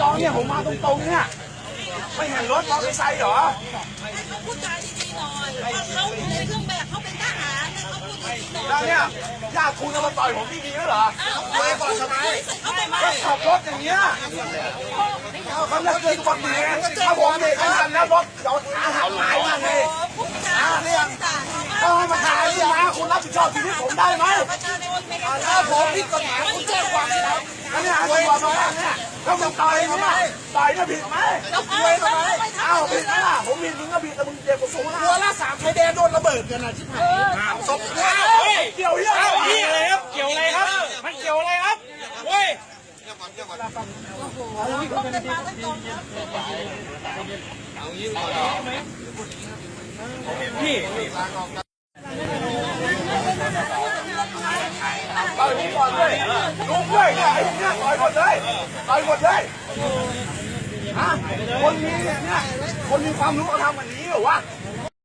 จอเนี่ยผมมาตรงๆเนี่ยไม่เห็นรถมอเตอร์ไซค์เหรอให้เขาพูดจาดีๆหน่อยเพราะเขาอยู่ในเครื่องแบบเขาเป็นทหารให้เขาพูดดีๆหน่อยแล้วเนี่ยญาติคุณเอามาต่อยผมที่ดีแล้วเหรอเอาไว้ก่อนทำไมเขาไปมาก็ขับรถอย่างเงี้ยเขาจะเกิดอุบัติเหตุถ้าผมเด็กขนาดแล้วรถเดี๋ยวขาหักหายมาเลยพูดจาเรื่องต่างต้องให้มาถ่ายนี่นะคุณรับผิดชอบชีวิตผมได้ไหมประชาชนไม่ได้ถ้าผมผิดกฎหมายคุณแจ้งความที่ไหนอันนี้หาตำรวจมาบ้างเนี่ย ถ้ามึงต่อยเขาไหมต่อยเนี่ยผิดไหมแล้วคุยทำไมอ้าวผิดไหมล่ะผมผิดมึงก็ผิดแต่มึงเจ็บกว่าสูงนะตัวละสามชายแดนโดนระเบิดกันนะชิบหายศพตัวเกี่ยวเหี้ยเกี่ยวอะไรครับเกี่ยวอะไรครับมันเกี่ยวอะไรครับเว้ยเขาเป็นมาตั้งกองแล้วพี่ต่อยผมก่อนเลยลุกด้วยเนี่ยไอ้เนี่ยต่อยหมดเลยต่อยหมดเลยฮะคนมีเนี่ยคนมีความรู้เขาทำแบบนี้เหรอวะ